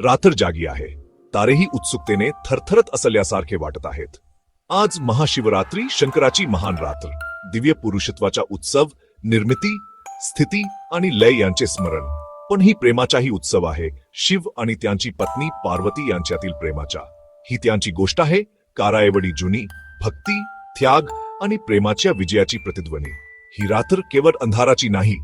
रात्र जागी आहे. तारेही उत्सुकतेने थरथरत असल्यासारखे वाटत आहेत. आज महाशिवरात्री शंकराची महान रात्र. दिव्य पुरुषत्वाचा उत्सव निर्मिती स्थिती आणि लय यांचे स्मरण. पण ही प्रेमाचाही उत्सव आहे. शिव आणि त्यांची पत्नी पार्वती यांच्यातील प्रेमाचा. ही त्यांची गोष्ट आहे कारायवडी जुनी भक्ती त्याग आणि प्रेमाच्या विजयाची प्रतिध्वनी. ही रात्र केवळ अंधाराची नाही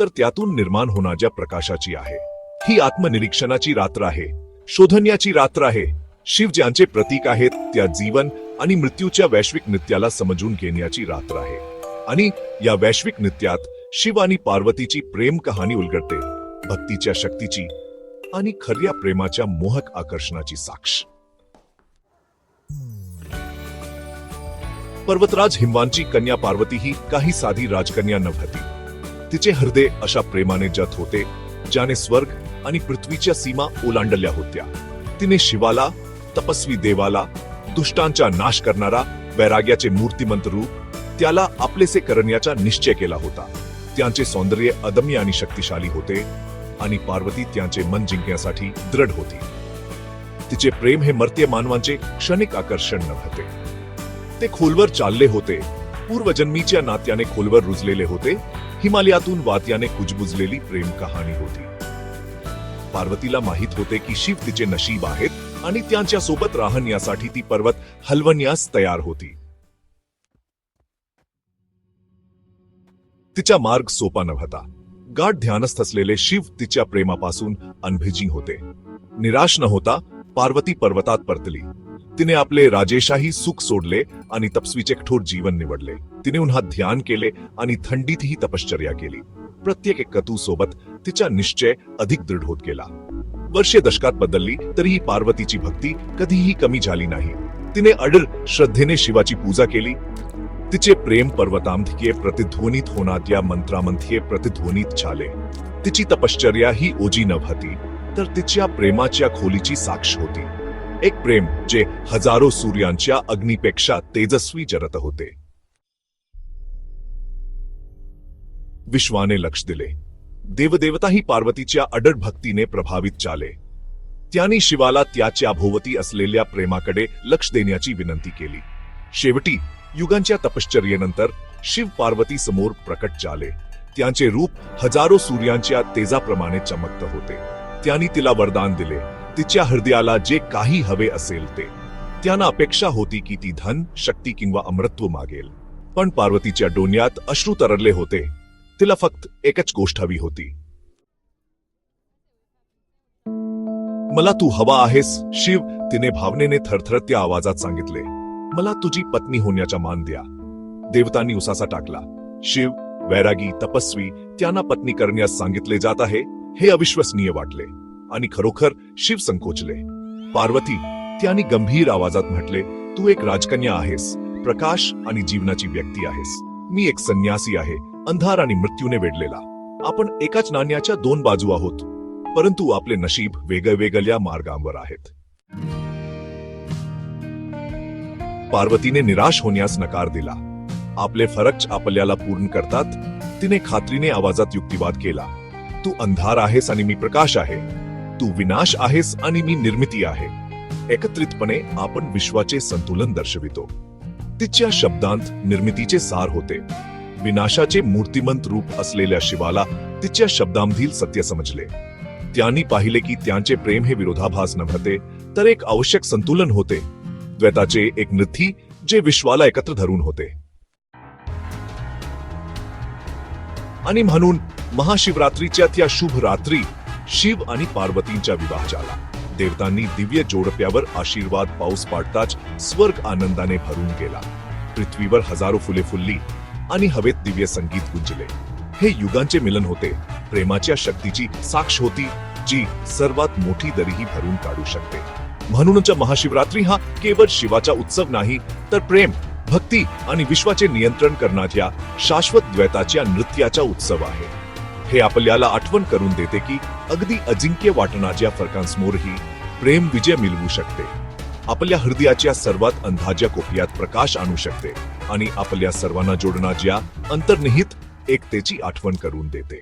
तर त्यातून निर्माण होणाऱ्या प्रकाशाची आहे. ही आत्मनिरीक्षणाची रात्र आहे. शोधण्याची रात्र आहे. शिव ज्यांचे प्रतीक आहेत त्या जीवन आणि मृत्यूच्या वैश्विक नृत्याला समजून घेण्याची रात्र आहे. आणि या वैश्विक नृत्यात शिव आणि पार्वतीची प्रेम कहाणी उलगडते. भक्तीच्या शक्तीची आणि खऱ्या प्रेमाच्या मोहक आकर्षणाची साक्ष. पर्वतराज हिमवानची कन्या पार्वती ही काही साधी राजकन्या नव्हती तिचे हृदय अशा प्रेमाने जत होते ज्याने स्वर्ग आणि पृथ्वीच्या सीमा ओलांडल्या होत्या. तिने शिवाला तपस्वी देवाला दुष्टांचा नाश करणारा वैराग्याचे मूर्तिमंत रूप त्याला आपलेसे करण्याचा निश्चय केला होता. त्यांचे सौंदर्य अदम्य आणि शक्तिशाली होते आणि पार्वती त्यांचे मन जिंकण्यासाठी दृढ होती. तिचे प्रेम हे मर्त्य मानवांचे क्षणिक आकर्षण नव्हते. ते खोलवर चालले होते. पूर्वजन्मीच्या नात्याने खोलवर रुजलेले होते. हिमालयातून वात्याने कुजबुजलेली प्रेम कहाणी होती. पार्वतीला माहीत होते की शिव तिचे नशीब आहेत आणि त्यांच्यासोबत राहण्यासाठी ती पर्वत हलवण्यास तयार होती. तिचा मार्ग सोपा नव्हता. गाठ ध्यानस्थ असलेले शिव तिच्या प्रेमापासून अनभिजिंग होते. निराश न होता पार्वती पर्वतात परतली. तिने आपले राजेशाही सुख सोडले आणि तपस्वीचे कठोर जीवन निवडले. तिने उन्हात ध्यान केले आणि थंडीतही तपश्चर्या केली. प्रत्येक कतू सोबत तिचा निश्चय अधिक दृढ होत गेला. वर्षे दशकात बदलली तरीही पार्वतीची भक्ती कधीही कमी झाली नाही. तिने अडल श्रद्धेने शिवाची पूजा केली. तिचे प्रेम पर्वतांधिके प्रतिध्वनित होणार या मंत्रामंथिये प्रतिध्वनित झाले. तिची तपश्चर्या ही ओजी नव्हती तर तिच्या प्रेमाच्या खोलीची साक्ष होती. एक प्रेम जे हजारो सूर्यांच्या अग्निपेक्षा तेजस्वी जरत होते. विश्वाने लक्ष दिले. देवदेवताही पार्वतीच्या अडड भक्तीने प्रभावित झाले. त्यांनी शिवाला त्याच्या भोवती असलेल्या प्रेमाकडे लक्ष देण्याची विनंती केली. शेवटी युगांच्या तपश्चर्येनंतर शिव पार्वती समोर प्रकट झाले. त्यांचे रूप हजारो सूर्यांच्या तेजाप्रमाणे चमकत होते. त्यांनी तिला वरदान दिले. तिच्या हृदयाला जे काही हवे असेल ते. त्यांना अपेक्षा होती की ती धन शक्ती किंवा अमृत्व मागेल. पण पार्वतीच्या डोण्यात अश्रू तरले होते. तिला फक्त एकच गोष्ट हवी होती. मला तू हवा आहेस शिव तिने भावनेने थरथरत्या आवाजात सांगितले. मला तुझी पत्नी होण्याचा मान द्या. देवतांनी उसासा टाकला. शिव वैरागी तपस्वी त्यांना पत्नी करण्यास सांगितले जात आहे हे अविश्वसनीय वाटले. आणि खरोखर शिव संकोचले. पार्वती त्यांनी गंभीर आवाजात म्हटले तू एक राजकन्या आहेस प्रकाश आणि जीवनाची व्यक्ती आहेस. मी एक संन्यासी आहे अंधार आणि मृत्यूने वेढलेला. आपण एकाच नाण्याच्या दोन बाजू आहोत. परंतु आपले नशीब वेगवेगळ्या मार्गांवर आहेत. पार्वतीने निराश होण्यास नकार दिला. आपले फरक आपल्याला पूर्ण करतात. तिने खात्रीने आवाजात युक्तिवाद केला. तू अंधार आहेस आणि मी प्रकाश आहे. तू विनाश आहेस आणि मी निर्मिती आहे. एकत्रितपणे आपण विश्वाचे संतुलन दर्शवितो. तिच्या शब्दांत निर्मितीचे सार होते. विनाशाचे मूर्तिमंत रूप असलेल्या शिवाला तिच्या शब्दांमधील सत्य समजले. त्यांनी पाहिले की त्यांचे प्रेम हे विरोधाभास नव्हते तर एक आवश्यक संतुलन होते. द्वैताचे एक नृथी जे विश्वाला एकत्र धरून होते. आणि म्हणून महाशिवरात्रीच्या त्या शुभ रात्री शिव आणि पार्वतींचा विवाह झाला देवतांनी दिव्य जोडप्यावर आशीर्वाद पाऊस पाडताच स्वर्ग आनंदाने भरून गेला. पृथ्वीवर हजारो फुले फुलली आणि हवेत दिव्य संगीत गुंजले. हे युगांचे मिलन होते. प्रेमाच्या शक्तीची साक्ष होती जी सर्वात मोठी दरीही भरून काढू शकते. म्हणूनच महाशिवरात्री हा केवळ शिवाचा उत्सव नाही तर प्रेम भक्ती आणि विश्वाचे नियंत्रण करणाऱ्या शाश्वत द्वैताच्या नृत्याचा उत्सव आहे. हे आपल्याला आठवण करून देते की अगदी अजिंक्य वाटणाच्या फरकांसमोरही प्रेम विजय मिळवू शकते. आपल्या हृदयाच्या सर्वात अंधाच्या कोपऱ्यात प्रकाश आणू शकते. आणि आपल्या सर्वांना जोडणाऱ्या अंतर्निहित एकतेची आठवण करून देते.